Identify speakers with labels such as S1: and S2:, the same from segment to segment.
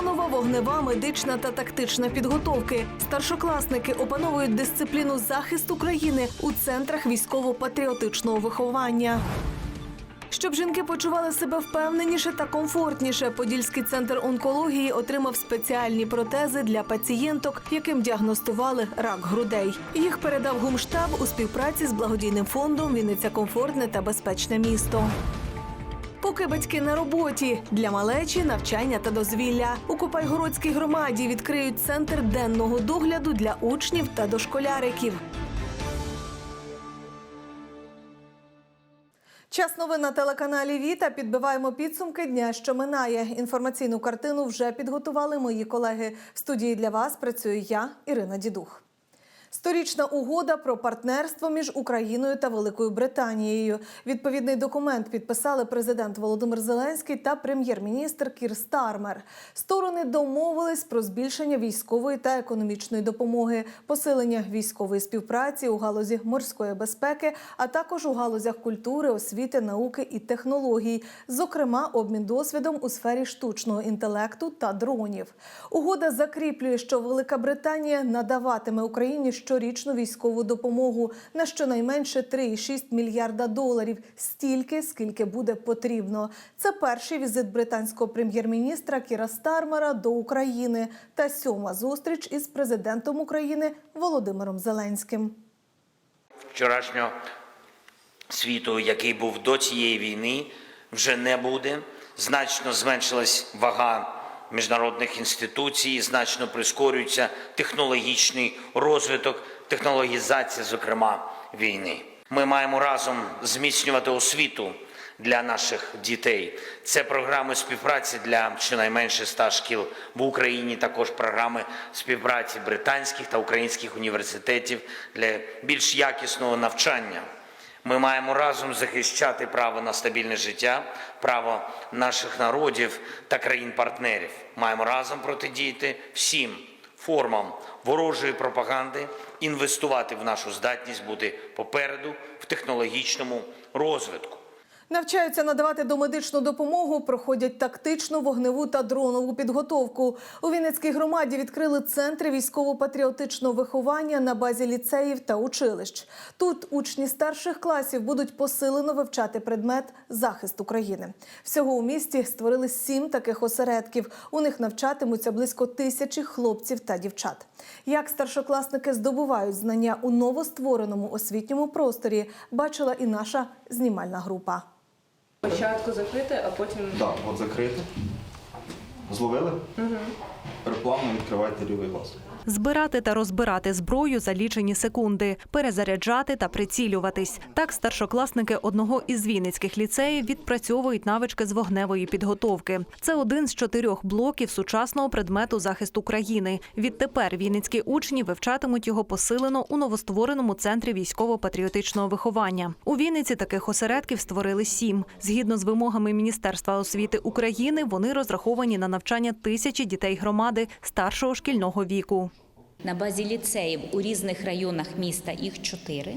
S1: Дронова, вогнева, медична та тактична підготовки. Старшокласники опановують дисципліну захист України у центрах військово-патріотичного виховання. Щоб жінки почували себе впевненіше та комфортніше, Подільський центр онкології отримав спеціальні протези для пацієнток, яким діагностували рак грудей. Їх передав гумштаб у співпраці з благодійним фондом Вінниця комфортне та безпечне місто. Поки батьки на роботі для малечі, навчання та дозвілля у Купайгородській громаді відкриють центр денного догляду для учнів та дошколяриків. Час новин на телеканалі Віта. Підбиваємо підсумки дня, що минає. Інформаційну картину вже підготували мої колеги. В студії для вас працюю я, Ірина Дідух. Сторічна угода про партнерство між Україною та Великою Британією. Відповідний документ підписали президент Володимир Зеленський та прем'єр-міністр Кір Стармер. Сторони домовились про збільшення військової та економічної допомоги, посилення військової співпраці у галузі морської безпеки, а також у галузях культури, освіти, науки і технологій, зокрема, обмін досвідом у сфері штучного інтелекту та дронів. Угода закріплює, що Велика Британія надаватиме Україні щорічну військову допомогу на щонайменше 3,6 мільярда доларів, стільки, скільки буде потрібно. Це перший візит британського прем'єр-міністра Кіра Стармера до України та сьома зустріч із президентом України Володимиром Зеленським.
S2: вчорашнього світу, який був до цієї війни, вже не буде. Значно зменшилась вага міжнародних інституцій, значно прискорюється технологічний розвиток, технологізація, зокрема, війни. Ми маємо разом зміцнювати освіту для наших дітей. Це програми співпраці для щонайменше 100 шкіл в Україні, також програми співпраці британських та українських університетів для більш якісного навчання. Ми маємо разом захищати право на стабільне життя, право наших народів та країн-партнерів. Маємо разом протидіяти всім формам ворожої пропаганди, інвестувати в нашу здатність бути попереду в технологічному розвитку.
S1: Навчаються надавати домедичну допомогу, проходять тактичну, вогневу та дронову підготовку. У Вінницькій громаді відкрили центри військово-патріотичного виховання на базі ліцеїв та училищ. Тут учні старших класів будуть посилено вивчати предмет захист України. Всього у місті створили сім таких осередків. У них навчатимуться близько тисячі хлопців та дівчат. Як старшокласники здобувають знання у новоствореному освітньому просторі, бачила і наша знімальна група.
S3: Спочатку закрити, а потім
S4: Так, от закрити. Зловили? Угу. Переплавно відкривайте лівий глаз.
S5: Збирати та розбирати зброю за лічені секунди, перезаряджати та прицілюватись. Так старшокласники одного із вінницьких ліцеїв відпрацьовують навички з вогневої підготовки. Це один з чотирьох блоків сучасного предмету захисту країни. Відтепер вінницькі учні вивчатимуть його посилено у новоствореному центрі військово-патріотичного виховання. У Вінниці таких осередків створили сім. Згідно з вимогами Міністерства освіти України, вони розраховані на навчання тисячі дітей громади старшого шкільного віку.
S6: На базі ліцеїв у різних районах міста їх чотири,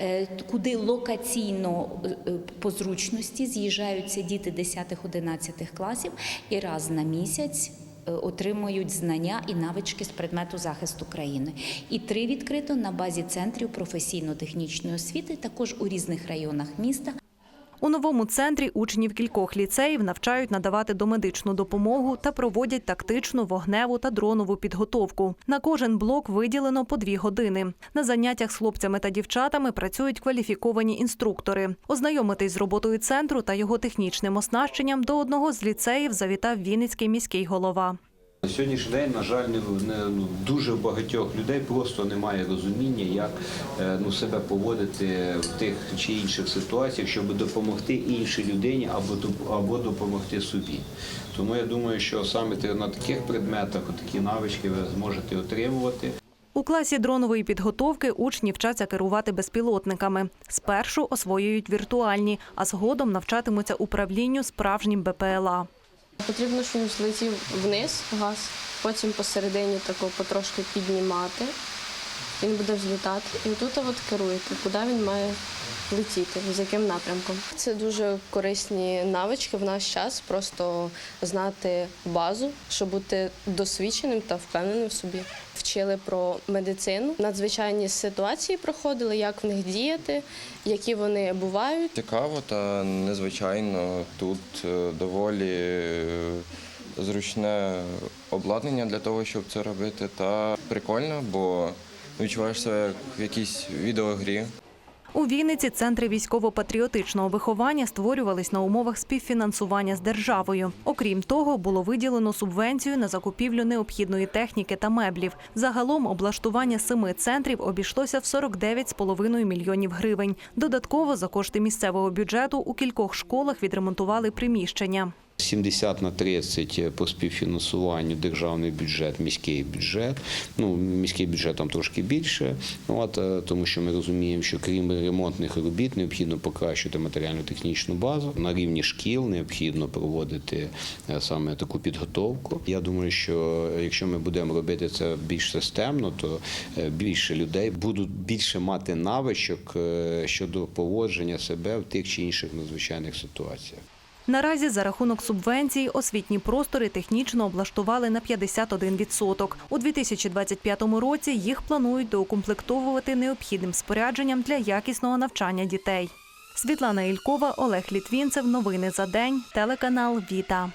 S6: е, куди локаційно е, по зручності з'їжджаються діти 10-11 класів і раз на місяць. е, Отримують знання і навички з предмету захисту країни. І три відкрито на базі центрів професійно-технічної освіти, також у різних районах міста.
S5: У новому центрі учнів кількох ліцеїв навчають надавати домедичну допомогу та проводять тактичну, вогневу та дронову підготовку. На кожен блок виділено по дві години. На заняттях з хлопцями та дівчатами працюють кваліфіковані інструктори. Ознайомитись з роботою центру та його технічним оснащенням до одного з ліцеїв завітав Вінницький міський голова.
S7: На сьогоднішній день, на жаль, не, не, ну, дуже багатьох людей просто немає розуміння, як е, ну, себе поводити в тих чи інших ситуаціях, щоб допомогти іншій людині або, або допомогти собі. Тому я думаю, що саме на таких предметах такі навички ви зможете отримувати.
S5: У класі дронової підготовки учні вчаться керувати безпілотниками. Спершу освоюють віртуальні, а згодом навчатимуться управлінню справжнім БПЛА.
S3: Потрібно, щоб він злетів вниз газ, потім посередині тако потрошки піднімати. Він буде взлітати. І тут от керуєте, куди він має летіти, з яким напрямком. Це дуже корисні навички в наш час, просто знати базу, щоб бути досвідченим та впевненим в собі. Вчили про медицину, надзвичайні ситуації проходили, як в них діяти, які вони бувають.
S8: Цікаво та незвичайно. Тут е, доволі е, зручне обладнання для того, щоб це робити. Та прикольно, бо відчуваєш себе в якійсь відеогрі.
S5: У Вінниці центри військово-патріотичного виховання створювались на умовах співфінансування з державою. Окрім того, було виділено субвенцію на закупівлю необхідної техніки та меблів. Загалом облаштування семи центрів обійшлося в 49,5 мільйонів гривень. Додатково за кошти місцевого бюджету у кількох школах відремонтували приміщення.
S7: 70 на 30 по співфінансуванню державний бюджет, міський бюджет. Ну, міський бюджет там трошки більше. Ну, От, е, тому що ми розуміємо, що крім ремонтних робіт необхідно покращити матеріально-технічну базу. На рівні шкіл необхідно проводити е, саме таку підготовку. Я думаю, що якщо ми будемо робити це більш системно, то е, більше людей будуть більше мати навичок е, щодо поводження себе в тих чи інших надзвичайних ситуаціях.
S5: Наразі за рахунок субвенцій освітні простори технічно облаштували на 51%. У 2025 році їх планують доукомплектовувати необхідним спорядженням для якісного навчання дітей. Світлана Ількова, Олег Літвінцев. Новини за день. Телеканал Віта.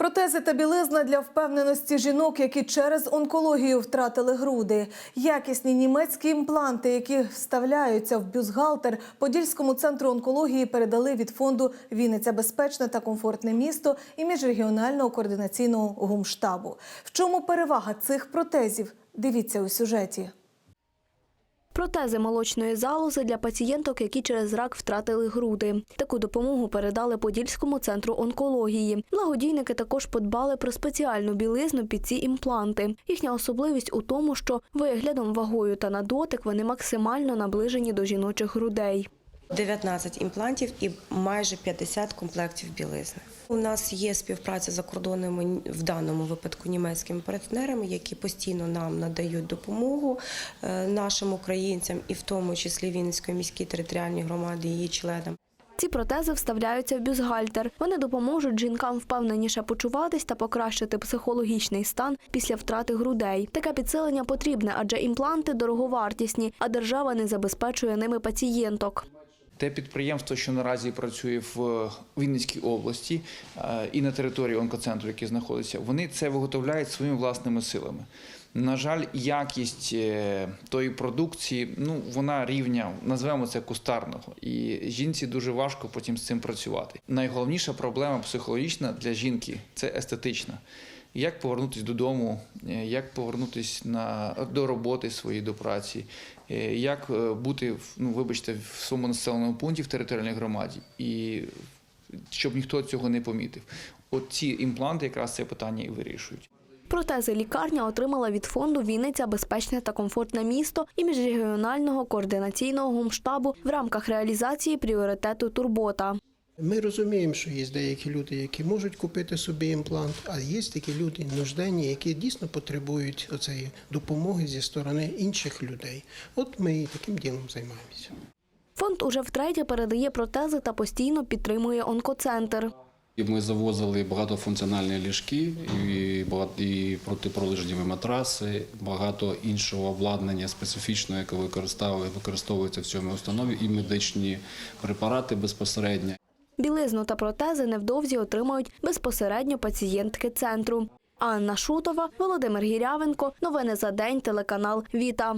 S1: Протези та білизна для впевненості жінок, які через онкологію втратили груди. Якісні німецькі імпланти, які вставляються в бюстгальтер, Подільському центру онкології передали від фонду Вінниця безпечне та комфортне місто і міжрегіонального координаційного гумштабу. В чому перевага цих протезів? Дивіться у сюжеті.
S9: Протези молочної залози для пацієнток, які через рак втратили груди. Таку допомогу передали Подільському центру онкології. Благодійники також подбали про спеціальну білизну під ці імпланти. Їхня особливість у тому, що виглядом, вагою та на дотик вони максимально наближені до жіночих грудей.
S10: 19 імплантів і майже 50 комплектів білизни. У нас є співпраця за кордонами в даному випадку німецькими партнерами, які постійно нам надають допомогу е, нашим українцям, і в тому числі Вінницької міській територіальній громаді її членам.
S9: Ці протези вставляються в бюстгальтер. Вони допоможуть жінкам впевненіше почуватись та покращити психологічний стан після втрати грудей. Таке підсилення потрібне, адже імпланти дороговартісні, а держава не забезпечує ними пацієнток.
S11: Те підприємство, що наразі працює в Вінницькій області е, і на території онкоцентру, який знаходиться, вони це виготовляють своїми власними силами. На жаль, якість е, тої продукції, ну вона рівня, назвемо це кустарного, і жінці дуже важко потім з цим працювати. Найголовніша проблема психологічна для жінки це естетична. Як повернутися додому, е, як повернутися на до роботи своєї до праці, е, як е, бути ну, вибачте, в своєму населеному пункті в територіальній громаді, і щоб ніхто цього не помітив. От ці імпланти якраз це питання і вирішують.
S9: Протези лікарня отримала від фонду Вінниця безпечне та комфортне місто і міжрегіонального координаційного гумштабу в рамках реалізації пріоритету Турбота.
S12: Ми розуміємо, що є деякі люди, які можуть купити собі імплант, а є такі люди нужденні, які дійсно потребують оцеї допомоги зі сторони інших людей. От ми і таким ділом займаємося.
S9: Фонд уже втретє передає протези та постійно підтримує онкоцентр.
S13: Ми завозили багатофункціональні ліжки і багато матраси, багато іншого обладнання специфічного, яке використовує- використовується в цьому установі, і медичні препарати безпосередньо.
S9: Білизну та протези невдовзі отримають безпосередньо пацієнтки центру. Анна Шутова, Володимир Гірявенко. Новини за день. Телеканал Віта.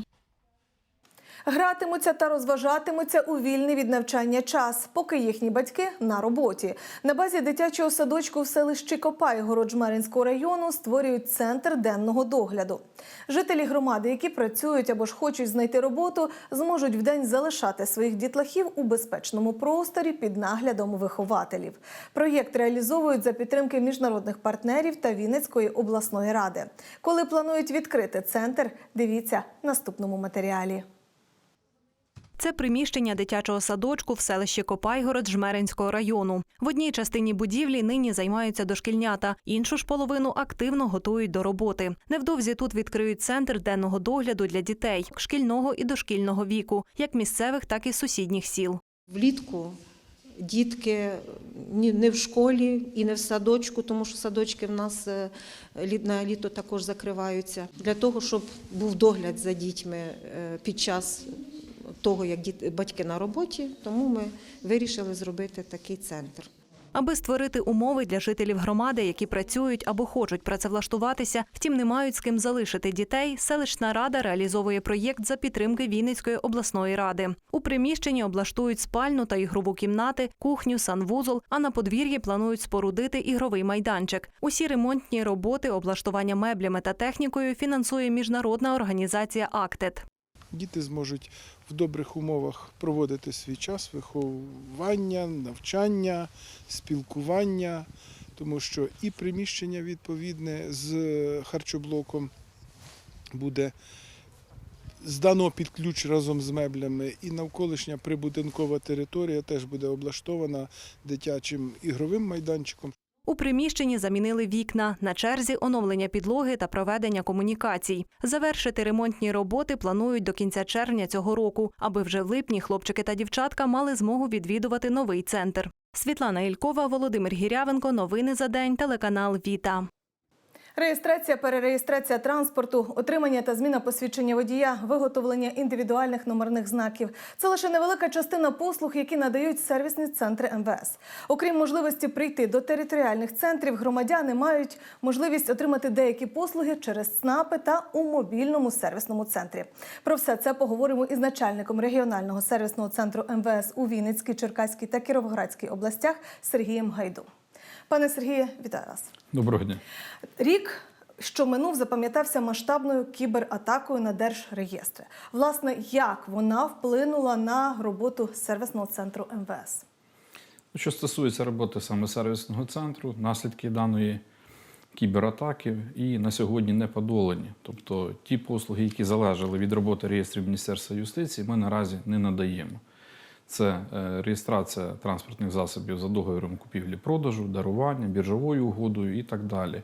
S1: Гратимуться та розважатимуться у вільний від навчання час, поки їхні батьки на роботі. На базі дитячого садочку в селищі Копай Город-Жмеринського району створюють центр денного догляду. Жителі громади, які працюють або ж хочуть знайти роботу, зможуть вдень залишати своїх дітлахів у безпечному просторі під наглядом вихователів. Проєкт реалізовують за підтримки міжнародних партнерів та Вінницької обласної ради. Коли планують відкрити центр, дивіться в наступному матеріалі.
S5: Це приміщення дитячого садочку в селищі Копайгород Жмеринського району. В одній частині будівлі нині займаються дошкільнята, іншу ж половину активно готують до роботи. Невдовзі тут відкриють центр денного догляду для дітей шкільного і дошкільного віку, як місцевих, так і сусідніх сіл.
S14: Влітку дітки ні- не в школі і не в садочку, тому що садочки в нас е, на літо також закриваються. Для того, щоб був догляд за дітьми е, під час того, як діти, батьки на роботі, тому ми вирішили зробити такий центр.
S5: Аби створити умови для жителів громади, які працюють або хочуть працевлаштуватися, втім не мають з ким залишити дітей. Селищна рада реалізовує проєкт за підтримки Вінницької обласної ради. У приміщенні облаштують спальну та ігрову кімнати, кухню, санвузол. А на подвір'ї планують спорудити ігровий майданчик. Усі ремонтні роботи, облаштування меблями та технікою фінансує міжнародна організація Актет.
S15: Діти зможуть в добрих умовах проводити свій час виховання, навчання, спілкування, тому що і приміщення відповідне з харчоблоком буде здано під ключ разом з меблями, і навколишня прибудинкова територія теж буде облаштована дитячим ігровим майданчиком.
S5: У приміщенні замінили вікна. На черзі оновлення підлоги та проведення комунікацій. Завершити ремонтні роботи планують до кінця червня цього року, аби вже в липні хлопчики та дівчатка мали змогу відвідувати новий центр. Світлана Ількова, Володимир Гірявенко. Новини за день. Телеканал Віта.
S1: Реєстрація, перереєстрація транспорту, отримання та зміна посвідчення водія, виготовлення індивідуальних номерних знаків це лише невелика частина послуг, які надають сервісні центри МВС. Окрім можливості прийти до територіальних центрів, громадяни мають можливість отримати деякі послуги через ЦНАПи та у мобільному сервісному центрі. Про все це поговоримо із начальником регіонального сервісного центру МВС у Вінницькій, Черкаській та Кіровоградській областях Сергієм Гайду. Пане Сергіє, вітаю вас.
S16: Доброго дня.
S1: Рік, що минув, запам'ятався масштабною кібератакою на держреєстри. Власне, як вона вплинула на роботу сервісного центру МВС?
S16: Ну, Що стосується роботи саме сервісного центру, наслідки даної кібератаки і на сьогодні не подолані. Тобто ті послуги, які залежали від роботи реєстрів Міністерства юстиції, ми наразі не надаємо. Це е, реєстрація транспортних засобів за договіром купівлі-продажу, дарування, біржовою угодою і так далі.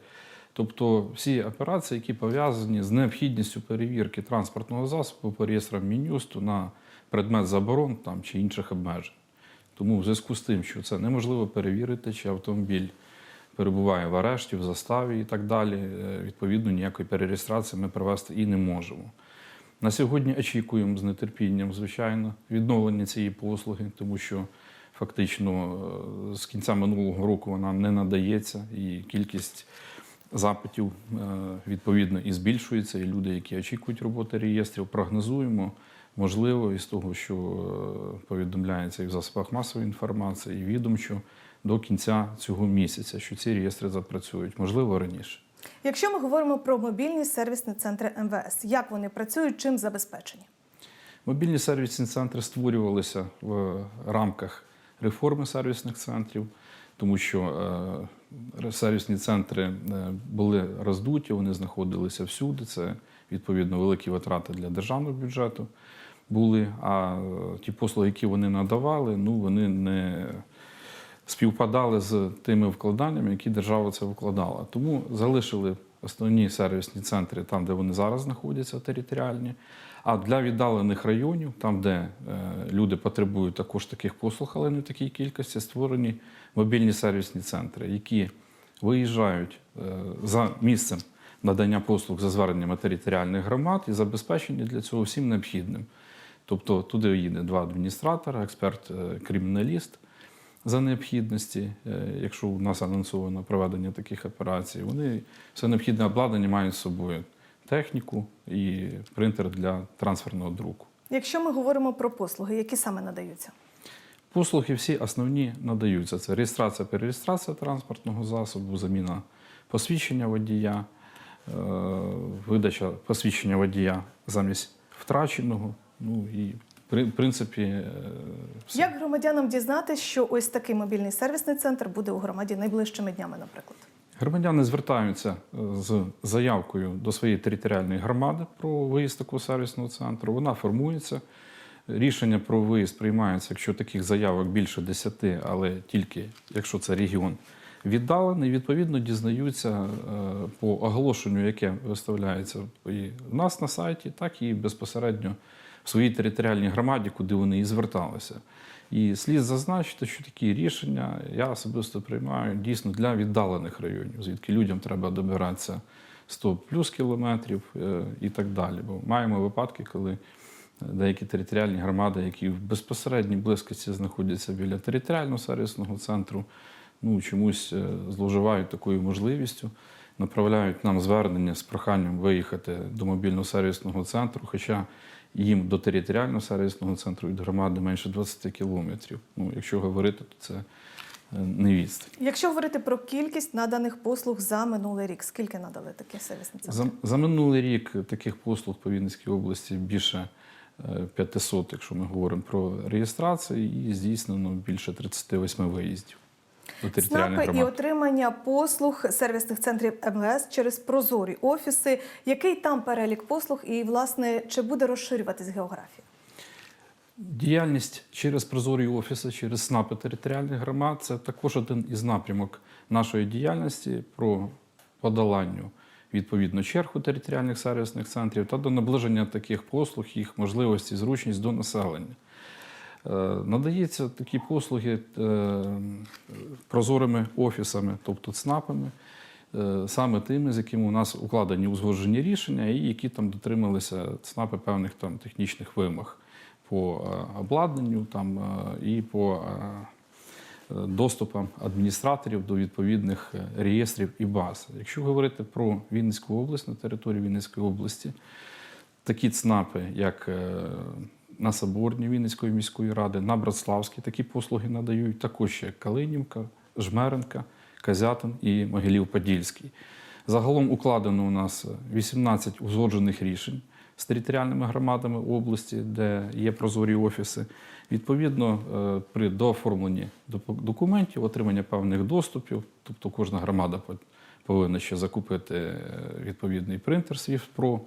S16: Тобто всі операції, які пов'язані з необхідністю перевірки транспортного засобу по реєстрам Мін'юсту на предмет заборон там, чи інших обмежень. Тому в зв'язку з тим, що це неможливо перевірити, чи автомобіль перебуває в арешті, в заставі і так далі, е, відповідно ніякої перереєстрації ми провести і не можемо. На сьогодні очікуємо з нетерпінням, звичайно, відновлення цієї послуги, тому що фактично е, з кінця минулого року вона не надається, і кількість запитів е, відповідно і збільшується. І люди, які очікують роботи реєстрів, прогнозуємо. Можливо, із того, що е, повідомляється і в засобах масової інформації, і відомчо до кінця цього місяця, що ці реєстри запрацюють, можливо, раніше.
S1: Якщо ми говоримо про мобільні сервісні центри МВС, як вони працюють, чим забезпечені?
S16: Мобільні сервісні центри створювалися в рамках реформи сервісних центрів, тому що е, сервісні центри е, були роздуті, вони знаходилися всюди. Це відповідно великі витрати для державного бюджету були. А е, ті послуги, які вони надавали, ну вони не співпадали з тими вкладаннями, які держава це вкладала. Тому залишили основні сервісні центри там, де вони зараз знаходяться, територіальні. А для віддалених районів, там, де е, люди потребують також таких послуг, але не в такій кількості, створені мобільні сервісні центри, які виїжджають е, за місцем надання послуг за зверненнями територіальних громад і забезпечені для цього всім необхідним. Тобто туди їде два адміністратора, експерт-криміналіст за необхідності, е, якщо у нас анонсовано проведення таких операцій, вони все необхідне обладнання мають з собою техніку і принтер для трансферного друку.
S1: Якщо ми говоримо про послуги, які саме надаються?
S16: Послуги всі основні надаються. Це реєстрація, перереєстрація транспортного засобу, заміна посвідчення водія, е, видача посвідчення водія замість втраченого. Ну і в принципі, е, все.
S1: Як громадянам дізнатися, що ось такий мобільний сервісний центр буде у громаді найближчими днями, наприклад?
S16: Громадяни звертаються е, з заявкою до своєї територіальної громади про виїзд такого сервісного центру. Вона формується. Рішення про виїзд приймається, якщо таких заявок більше 10, але тільки якщо це регіон віддалений, відповідно дізнаються е, по оголошенню, яке виставляється і в нас на сайті, так і безпосередньо в своїй територіальній громаді, куди вони і зверталися. І слід зазначити, що такі рішення я особисто приймаю дійсно для віддалених районів, звідки людям треба добиратися 100 плюс кілометрів е, і так далі. Бо маємо випадки, коли деякі територіальні громади, які в безпосередній близькості знаходяться біля територіального сервісного центру, ну чомусь е, зловживають такою можливістю, направляють нам звернення з проханням виїхати до мобільного сервісного центру, хоча їм до територіального сервісного центру від громади менше 20 кілометрів. Ну, якщо говорити, то це е, не відстань.
S1: Якщо говорити про кількість наданих послуг за минулий рік, скільки надали такі сервісні центри?
S16: За, за минулий рік таких послуг по Вінницькій області більше е, 500, якщо ми говоримо про реєстрації, і здійснено більше 38 виїздів до територіальних
S1: СНАПи і отримання послуг сервісних центрів МВС через прозорі офіси. Який там перелік послуг і, власне, чи буде розширюватись географія?
S16: Діяльність через прозорі офіси, через СНАПи територіальних громад це також один із напрямок нашої діяльності про подоланню відповідно черг у територіальних сервісних центрів та до наближення таких послуг, їх можливості, зручність до населення. Е, Надається такі послуги е, прозорими офісами, тобто ЦНАПами, е, саме тими, з якими у нас укладені узгоджені рішення, і які там дотрималися ЦНАПи певних там технічних вимог по обладнанню там, і по доступам адміністраторів до відповідних реєстрів і баз. Якщо говорити про Вінницьку область на території Вінницької області, такі ЦНАПи, як на Соборній Вінницької міської ради, на Братславській такі послуги надають, також ще Калинівка, Жмеренка, Казятин і Могилів-Подільський. Загалом укладено у нас 18 узгоджених рішень з територіальними громадами області, де є прозорі офіси. Відповідно, е, при дооформленні документів, отримання певних доступів, тобто кожна громада по- повинна ще закупити е, відповідний принтер свій Pro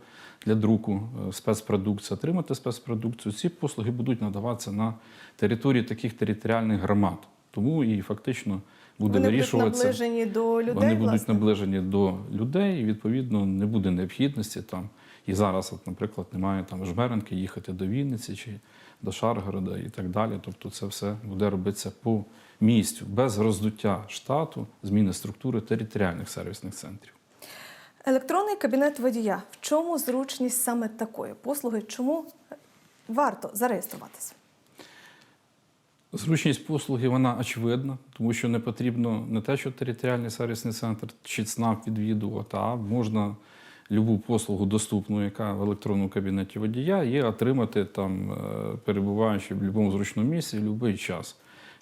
S16: для друку е, спецпродукції, отримати спецпродукцію. Ці послуги будуть надаватися на території таких територіальних громад. Тому і фактично буде
S1: Вони будуть наближені до людей,
S16: Вони будуть
S1: власне?
S16: наближені до людей, і відповідно не буде необхідності там. І зараз, от, наприклад, немає там жмеренки їхати до Вінниці чи до Шаргорода і так далі. Тобто це все буде робитися по місцю, без роздуття штату, зміни структури територіальних сервісних центрів.
S1: Електронний кабінет водія. В чому зручність саме такої послуги? Чому варто зареєструватися?
S16: Зручність послуги вона очевидна, тому що не потрібно не те, що територіальний сервісний центр чи ЦНАП відвідувати, а можна любу послугу доступну, яка в електронному кабінеті водія, є отримати там, е, перебуваючи в будь-якому зручному місці в будь-який час.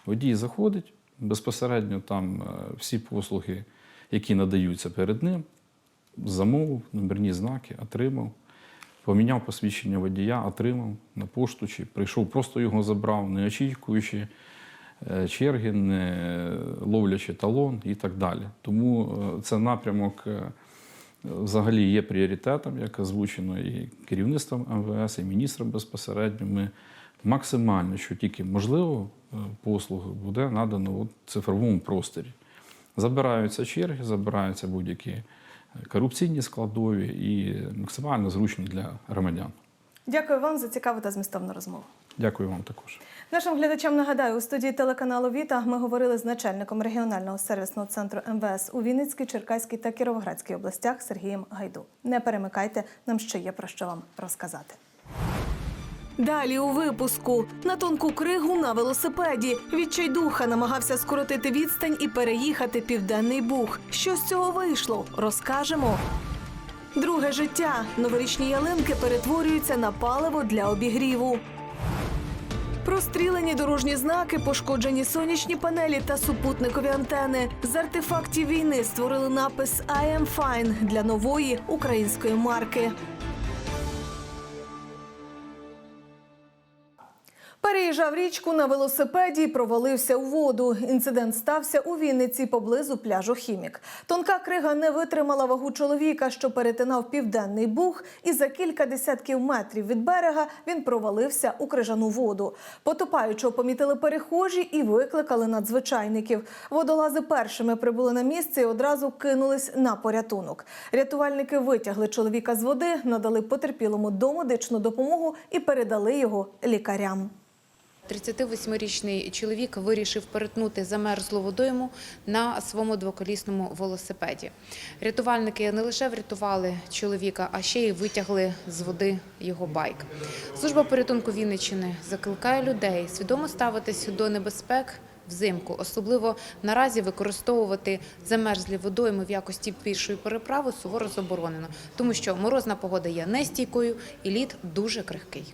S16: Водій заходить безпосередньо там е, всі послуги, які надаються перед ним, замовив, номерні знаки, отримав. Поміняв посвідчення водія, отримав на пошту, чи прийшов, просто його забрав, не очікуючи е, черги, не ловлячи талон і так далі. Тому е, це напрямок взагалі є пріоритетом, як озвучено і керівництвом МВС, і міністром безпосередньо. Ми максимально, що тільки можливо, е, послуги буде надано у цифровому просторі. Забираються черги, забираються будь-які корупційні складові і максимально зручно для громадян.
S1: Дякую вам за цікаву та змістовну розмову.
S16: Дякую вам також.
S1: Нашим глядачам нагадаю, у студії телеканалу Віта ми говорили з начальником регіонального сервісного центру МВС у Вінницькій, Черкаській та Кіровоградській областях Сергієм Гайду. Не перемикайте, нам ще є про що вам розказати.
S17: Далі у випуску на тонку кригу на велосипеді відчайдуха намагався скоротити відстань і переїхати південний буг. Що з цього вийшло? Розкажемо. Друге життя. Новорічні ялинки перетворюються на паливо для обігріву. Прострілені дорожні знаки, пошкоджені сонячні панелі та супутникові антени. З артефактів війни створили напис «I am fine» для нової української марки.
S1: Переїжджав річку на велосипеді і провалився у воду. Інцидент стався у Вінниці поблизу пляжу Хімік. Тонка крига не витримала вагу чоловіка, що перетинав південний буг, і за кілька десятків метрів від берега він провалився у крижану воду. Потопаючого помітили перехожі і викликали надзвичайників. Водолази першими прибули на місце і одразу кинулись на порятунок. Рятувальники витягли чоловіка з води, надали потерпілому домедичну допомогу і передали його лікарям.
S18: 38-річний чоловік вирішив перетнути замерзлу водойму на своєму двоколісному велосипеді. Рятувальники не лише врятували чоловіка, а ще й витягли з води його байк. Служба порятунку Вінниччини закликає людей свідомо ставитись до небезпек взимку, особливо наразі використовувати замерзлі водойми в якості пішої переправи суворо заборонено, тому що морозна погода є нестійкою і лід дуже крихкий.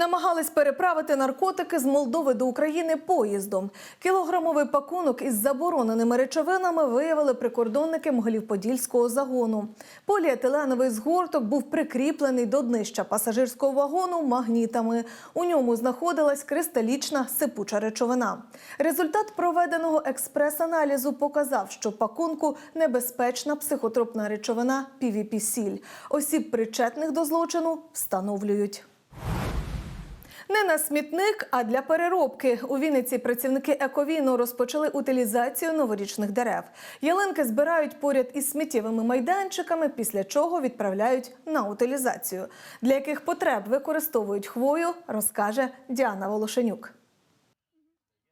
S1: Намагались переправити наркотики з Молдови до України поїздом. Кілограмовий пакунок із забороненими речовинами виявили прикордонники Могилів-Подільського загону. Поліетиленовий згорток був прикріплений до днища пасажирського вагону магнітами. У ньому знаходилась кристалічна сипуча речовина. Результат проведеного експрес-аналізу показав, що пакунку небезпечна психотропна речовина півіпісіль. Осіб, причетних до злочину, встановлюють. Не на смітник, а для переробки. У Вінниці працівники ековіну розпочали утилізацію новорічних дерев. Ялинки збирають поряд із сміттєвими майданчиками, після чого відправляють на утилізацію. Для яких потреб використовують хвою, розкаже Діана Волошенюк.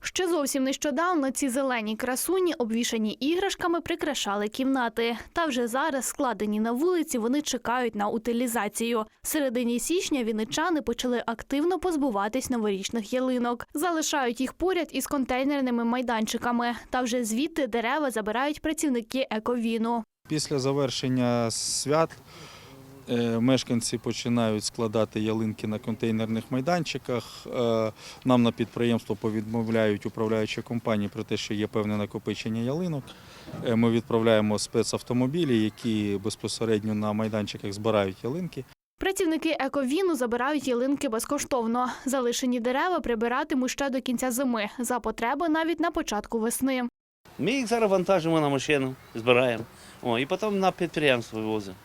S19: Ще зовсім нещодавно ці зелені красуні, обвішані іграшками, прикрашали кімнати. Та вже зараз, складені на вулиці, вони чекають на утилізацію. В середині січня вінничани почали активно позбуватись новорічних ялинок. Залишають їх поряд із контейнерними майданчиками. Та вже звідти дерева забирають працівники ековіну.
S20: Після завершення свят мешканці починають складати ялинки на контейнерних майданчиках. Е, Нам на підприємство повідмовляють управляючі компанії про те, що є певне накопичення ялинок. Е, Ми відправляємо спецавтомобілі, які безпосередньо на майданчиках збирають ялинки.
S19: Працівники ековіну забирають ялинки безкоштовно. Залишені дерева прибиратимуть ще до кінця зими, за потреби навіть на початку весни.
S21: Ми їх зараз вантажимо на машину, збираємо. О, і потім на підприємство вивозимо.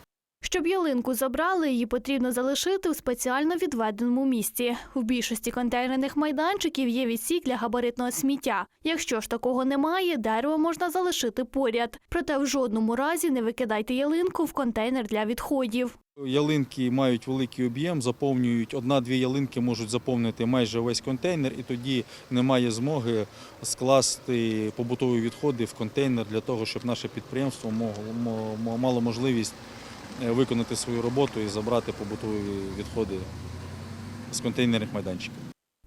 S19: Щоб ялинку забрали, її потрібно залишити у спеціально відведеному місці. В більшості контейнерних майданчиків є відсік для габаритного сміття. Якщо ж такого немає, дерево можна залишити поряд. Проте в жодному разі не викидайте ялинку в контейнер для відходів.
S20: Ялинки мають великий об'єм, заповнюють одна-дві ялинки можуть заповнити майже весь контейнер, і тоді немає змоги скласти побутові відходи в контейнер для того, щоб наше підприємство мало можливість виконати свою роботу і забрати побутові відходи з контейнерних майданчиків.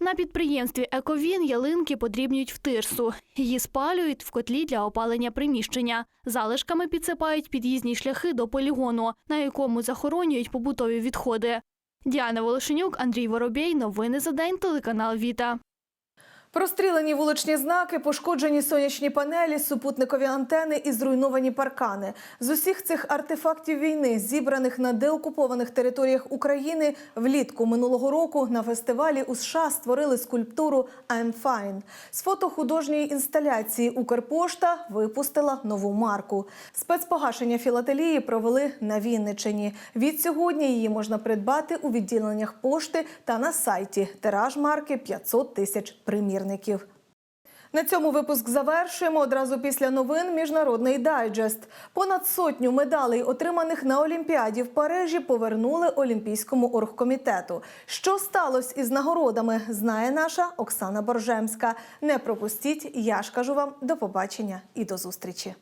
S19: На підприємстві Ековін ялинки подрібнюють в тирсу. Її спалюють в котлі для опалення приміщення. Залишками підсипають під'їзні шляхи до полігону, на якому захоронюють побутові відходи. Діана Волошенюк, Андрій Воробей. Новини за день. Телеканал Віта.
S1: Прострілені вуличні знаки, пошкоджені сонячні панелі, супутникові антени і зруйновані паркани. З усіх цих артефактів війни, зібраних на деокупованих територіях України, влітку минулого року на фестивалі у США створили скульптуру «I'm fine». З фото художньої інсталяції Укрпошта випустила нову марку. Спецпогашення філателії провели на Вінничині. Від сьогодні її можна придбати у відділеннях пошти та на сайті. Тираж марки 500 тисяч примірників. На цьому випуск завершуємо. Одразу після новин міжнародний дайджест. Понад сотню медалей, отриманих на Олімпіаді в Парижі, повернули Олімпійському оргкомітету. Що сталося із нагородами, знає наша Оксана Боржемська. Не пропустіть. Я ж кажу вам до побачення і до зустрічі.